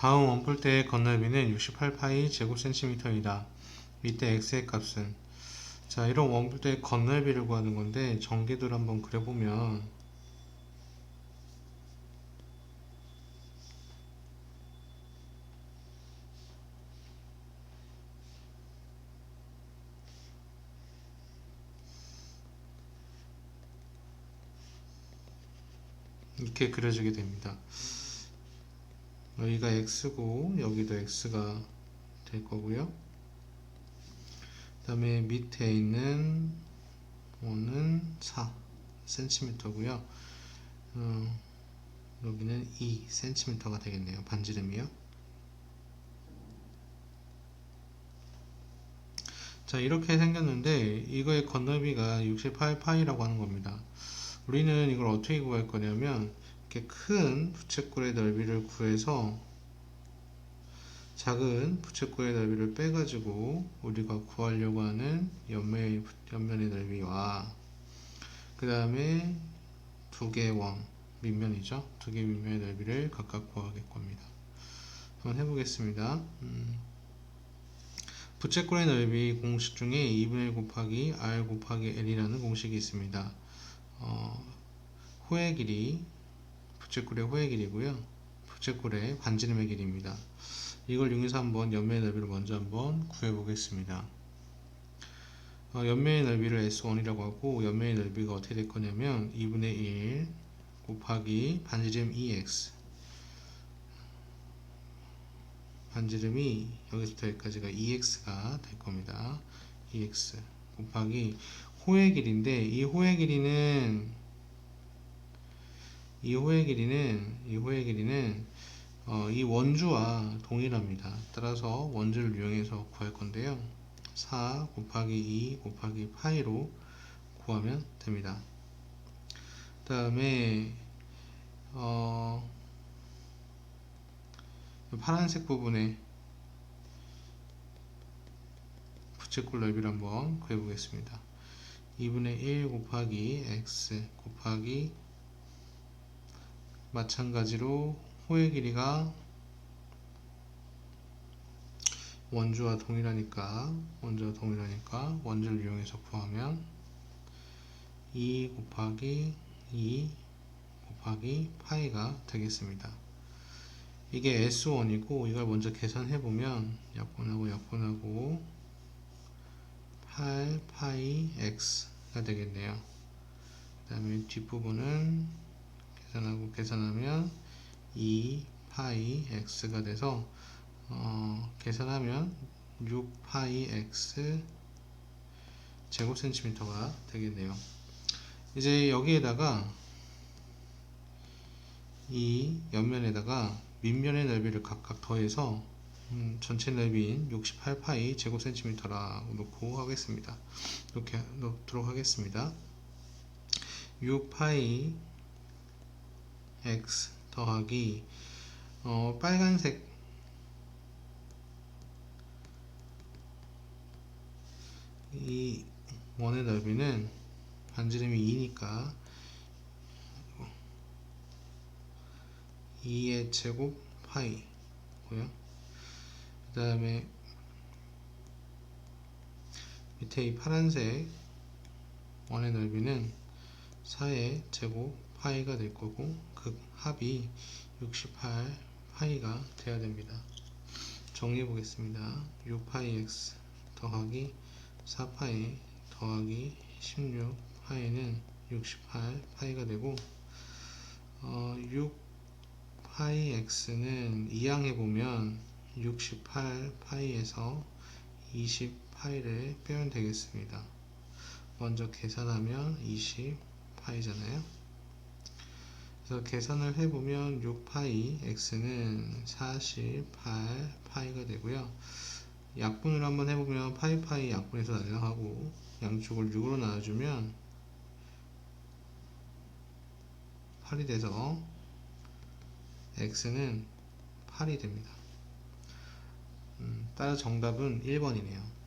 다음 원뿔대의 건널비는 68파이 제곱센티미터이다. 밑에 x의 값은 자 이런 원뿔대의 건널비를 구하는 건데 전개도를 한번 그려보면 이렇게 그려지게 됩니다. 여기가 x고 여기도 x가 될 거고요. 그 다음에 밑에 있는 원은 4 cm고요. 어, 여기는 2 cm가 되겠네요. 반지름이요. 자 이렇게 생겼는데 이거의 건너비가 68파이라고 하는 겁니다. 우리는 이걸 어떻게 구할 거냐면 이렇게 큰 부채꼴의 넓이를 구해서 작은 부채꼴의 넓이를 빼가지고 우리가 구하려고 하는 옆면의, 옆면의 넓이와 그 다음에 두 개의 원 밑면이죠. 두 개의 밑면의 넓이를 각각 구하게 겁니다. 한번 해보겠습니다. 음. 부채꼴의 넓이 공식 중에 2분의 1 곱하기 r 곱하기 l이라는 공식이 있습니다. 어, 호의 길이 부채꼴의 호의 길이고요. 부채꼴의 반지름의 길이입니다. 이걸 이용해서 한번 옆면의 넓이를 먼저 한번 구해 보겠습니다. 어, 옆면의 넓이를 S1이라고 하고 옆면의 넓이가 어떻게 될 거냐면 2분의 1 곱하기 반지름 2x 반지름이 여기서부터 여기까지가 2x가 될 겁니다. 2x 곱하기 호의 길인데 이 호의 길이는 이 호의 길이는 이 호의 길이는 어, 이 원주와 동일합니다. 따라서 원주를 이용해서 구할 건데요. 4 곱하기 2 곱하기 파이로 구하면 됩니다. 그 다음에 어, 파란색 부분에 부채꼴 넓이를 한번 구해보겠습니다. 2분의 1 곱하기 x 곱하기 마찬가지로 호의 길이가 원주와 동일하니까 원주와 동일하니까 원주를 이용해서 구하면 2 곱하기 2 곱하기 파이가 되겠습니다. 이게 S1이고 이걸 먼저 계산해 보면 약분하고 약분하고 8 파이 x가 되겠네요. 그 다음에 뒷부분은 계산하고 계산하면 2 파이 x가 돼서 어, 계산하면 6 파이 x 제곱 센티미터가 되겠네요. 이제 여기에다가 이 옆면에다가 밑면의 넓이를 각각 더해서 음, 전체 넓이인 68파이 제곱센티미터라고 놓고 하겠습니다. 이렇게 놓도록 하겠습니다. 6파이 x 더하기 어, 빨간색 이 원의 넓이는 반지름이 2니까 2의 제곱 파이고요. 그 다음에 밑에 이 파란색 원의 넓이는 4의 제곱 파이가 될 거고 그 합이 68 파이가 돼야 됩니다. 정리해 보겠습니다. 6파이 x 더하기 4파이 더하기 16 파이는 68 파이가 되고 어, 6 파이 x는 이항해 보면 68 파이에서 20 파이를 빼면 되겠습니다. 먼저 계산하면 20 파이잖아요. 그래서 계산을 해보면 6파이 x는 48 파이가 되고요. 약분을 한번 해보면 파이 파이 약분해서 날라가고 양쪽을 6으로 나눠주면 8이 돼서 x는 8이 됩니다. 음, 따라 정답은 1번이네요.